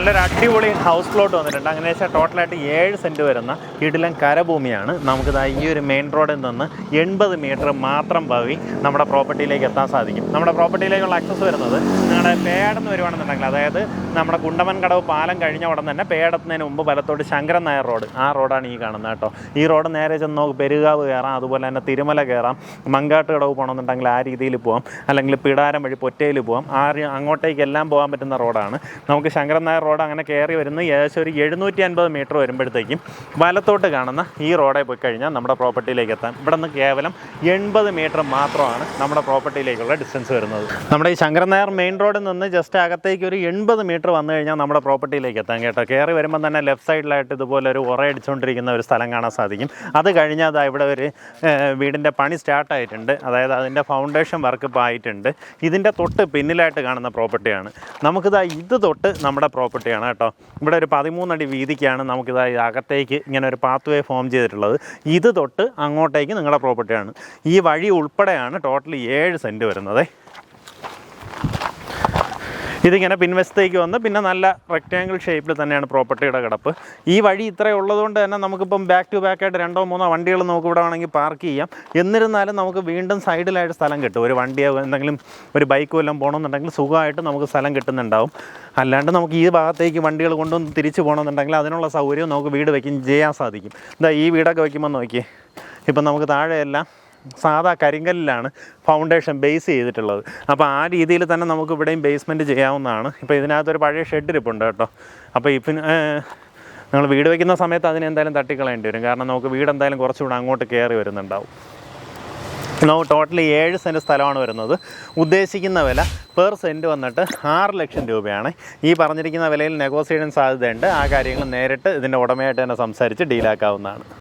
നല്ലൊരു അടിപൊളി house plot വന്നിട്ടുണ്ട്. അങ്ങനെ വെച്ചാൽ ടോട്ടലായിട്ട് ഏഴ് സെന്റ് വരുന്ന ഇടിലം കരഭൂമിയാണ്. നമുക്കിത് ഈ ഒരു മെയിൻ റോഡിൽ നിന്ന് എൺപത് മീറ്റർ മാത്രം പവി നമ്മുടെ പ്രോപ്പർട്ടിയിലേക്ക് എത്താൻ സാധിക്കും. നമ്മുടെ പ്രോപ്പർട്ടിയിലേക്കുള്ള ആക്സസ് വരുന്നത് നിങ്ങളുടെ പേടെന്ന് വരുവാണെന്നുണ്ടെങ്കിൽ അതായത് നമ്മുടെ കുണ്ടമൻ കടവ് പാലം കഴിഞ്ഞ ഉടൻ തന്നെ പേടത്തുന്നതിന് മുമ്പ് വലത്തോട്ട് ശങ്കരൻ നായർ റോഡ്. ആ റോഡാണ് ഈ കാണുന്നത് കേട്ടോ. ഈ റോഡ് നേരെ ചെന്ന് നമുക്ക് പെരുകാവ് കയറാം അതുപോലെ തന്നെ തിരുമല കയറാം മങ്കാട്ട് കടവ് പോകണമെന്നുണ്ടെങ്കിൽ ആ രീതിയിൽ പോകാം അല്ലെങ്കിൽ പിടാരം വഴി പൊറ്റയിൽ പോകാം ആ അങ്ങോട്ടേക്ക് എല്ലാം പോകാൻ പറ്റുന്ന റോഡാണ്. നമുക്ക് ശങ്കരൻ നായർ റോഡ് അങ്ങനെ കയറി വരുന്ന. ഏകദേശം ഒരു എഴുന്നൂറ്റി അൻപത് മീറ്റർ വരുമ്പോഴത്തേക്കും വലത്തോട്ട് കാണുന്ന ഈ റോഡേ പോയി കഴിഞ്ഞാൽ നമ്മുടെ പ്രോപ്പർട്ടിയിലേക്ക് എത്താം. ഇവിടെ നിന്ന് കേവലം എൺപത് മീറ്റർ മാത്രമാണ് നമ്മുടെ പ്രോപ്പർട്ടിയിലേക്കുള്ള ഡിസ്റ്റൻസ് വരുന്നത്. നമ്മുടെ ഈ ശങ്കരൻ നായർ മെയിൻ റോഡിൽ നിന്ന് ജസ്റ്റ് അകത്തേക്ക് ഒരു എൺപത് മീറ്റർ വന്നു കഴിഞ്ഞാൽ നമ്മുടെ പ്രോപ്പർട്ടിയിലേക്ക് എത്താം കേട്ടോ. കയറി വരുമ്പോൾ തന്നെ ലെഫ്റ്റ് സൈഡിലായിട്ട് ഇതുപോലെ ഒരു ഉറയടിച്ചുകൊണ്ടിരിക്കുന്ന ഒരു സ്ഥലം കാണാൻ സാധിക്കും. അത് കഴിഞ്ഞാൽ അതാ ഇവിടെ ഒരു വീടിന്റെ പണി സ്റ്റാർട്ടായിട്ടുണ്ട് അതായത് അതിന്റെ ഫൗണ്ടേഷൻ വർക്ക് ഇപ്പോൾ ആയിട്ടുണ്ട്. ഇതിന്റെ തൊട്ട് പിന്നിലായിട്ട് കാണുന്ന പ്രോപ്പർട്ടിയാണ്. നമുക്കിതാ ഇത് തൊട്ട് നമ്മുടെ പ്രോപ്പർട്ടിയാണ് കേട്ടോ. ഇവിടെ ഒരു പതിമൂന്നടി വീതിക്കാണ് നമുക്കിത് അകത്തേക്ക് ഇങ്ങനെ ഒരു പാത്ത് വേ ഫോം ചെയ്തിട്ടുള്ളത്. ഇത് തൊട്ട് അങ്ങോട്ടേക്ക് നിങ്ങളുടെ പ്രോപ്പർട്ടിയാണ് ഈ വഴി ഉൾപ്പെടെയാണ് ടോട്ടൽ ഏഴ് സെന്റ് വരുന്നത്. ഇതിങ്ങനെ പിൻവശത്തേക്ക് വന്ന് പിന്നെ നല്ല റെക്റ്റാങ്കിൾ ഷേപ്പിൽ തന്നെയാണ് പ്രോപ്പർട്ടിയുടെ കിടപ്പ്. ഈ വഴി ഇത്രയും ഉള്ളതുകൊണ്ട് തന്നെ നമുക്കിപ്പം ബാക്ക് ടു ബാക്ക് ആയിട്ട് രണ്ടോ മൂന്നോ വണ്ടികൾ നമുക്ക് ഇവിടെ വേണമെങ്കിൽ പാർക്ക് ചെയ്യാം. എന്നിരുന്നാലും നമുക്ക് വീണ്ടും സൈഡിലായിട്ട് സ്ഥലം കിട്ടും. ഒരു വണ്ടിയോ എന്തെങ്കിലും ഒരു ബൈക്കോ എല്ലാം പോകണമെന്നുണ്ടെങ്കിൽ സുഖമായിട്ട് നമുക്ക് സ്ഥലം കിട്ടുന്നുണ്ടാവും. അല്ലാണ്ട് നമുക്ക് ഈ ഭാഗത്തേക്ക് വണ്ടികൾ കൊണ്ടുവന്ന് തിരിച്ചു പോകണമെന്നുണ്ടെങ്കിൽ അതിനുള്ള സൗകര്യം നമുക്ക് വീട് വയ്ക്കും ചെയ്യാൻ സാധിക്കും. എന്താ ഈ വീടൊക്കെ വയ്ക്കുമ്പോൾ നോക്കിയേ. ഇപ്പം നമുക്ക് താഴെയെല്ലാം സാധാ കരിങ്കല്ലിലാണ് ഫൗണ്ടേഷൻ ബേസ് ചെയ്തിട്ടുള്ളത്. അപ്പോൾ ആ രീതിയിൽ തന്നെ നമുക്ക് ഇവിടെയും ബേസ്മെന്റ് ചെയ്യാവുന്നതാണ്. ഇപ്പോൾ ഇതിനകത്തൊരു പഴയ ഷെഡ് ഇരിപ്പുണ്ട് കേട്ടോ. അപ്പോൾ ഇപ്പം നിങ്ങൾ വീട് വയ്ക്കുന്ന സമയത്ത് അതിന് എന്തായാലും തട്ടിക്കളയേണ്ടി വരും. കാരണം നമുക്ക് വീട് എന്തായാലും കുറച്ചുകൂടെ അങ്ങോട്ട് കയറി വരുന്നുണ്ടാവും. നമുക്ക് ടോട്ടലി ഏഴ് സെന്റ് സ്ഥലമാണ് വരുന്നത്. ഉദ്ദേശിക്കുന്ന വില പെർ സെന്റ് വന്നിട്ട് ആറ് ലക്ഷം രൂപയാണ്. ഈ പറഞ്ഞിരിക്കുന്ന വിലയിൽ നെഗോസിയേഷൻ സാധ്യതയുണ്ട്. ആ കാര്യങ്ങൾ നേരിട്ട് ഇതിന്റെ ഉടമയായിട്ട് തന്നെ സംസാരിച്ച് ഡീലാക്കാവുന്നതാണ്